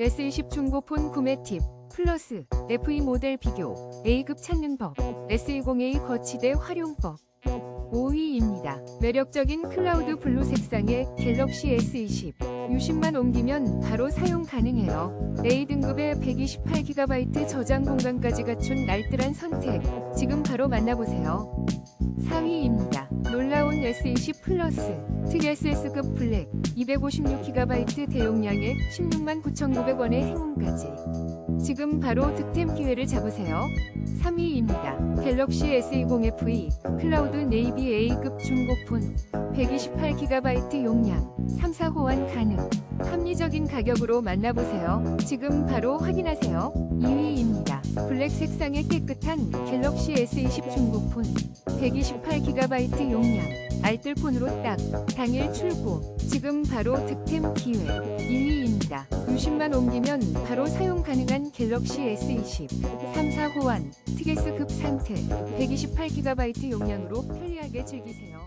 S20 중고폰 구매 팁 플러스 FE 모델 비교 A급 찾는 법 S20A 거치대 활용법 5위입니다. 매력적인 클라우드 블루 색상의 갤럭시 S20 유심만 옮기면 바로 사용 가능해요. A 등급의 128GB 저장 공간까지 갖춘 날뜰한 선택 지금 바로 만나보세요. 4위입니다. 놀라운 S20 플러스 특 SS급 블랙 256GB 대용량에 16만 9,900원의 행운까지 지금 바로 득템 기회를 잡으세요. 3위입니다. 갤럭시 S20FE 클라우드 네이비 A급 중고폰 128GB 용량 3, 4 호환 가능 합리적인 가격으로 만나보세요. 지금 바로 확인하세요. 2위입니다. 블랙 색상의 깨끗한 갤럭시 S20 중고폰 128GB 용량 알뜰폰으로 딱 당일 출고 지금 바로 득템 기회 2위입니다. 유심만 옮기면 바로 사용 가능한 갤럭시 S20 3, 4 호환 특S급 상태 128GB 용량으로 편리하게 즐기세요.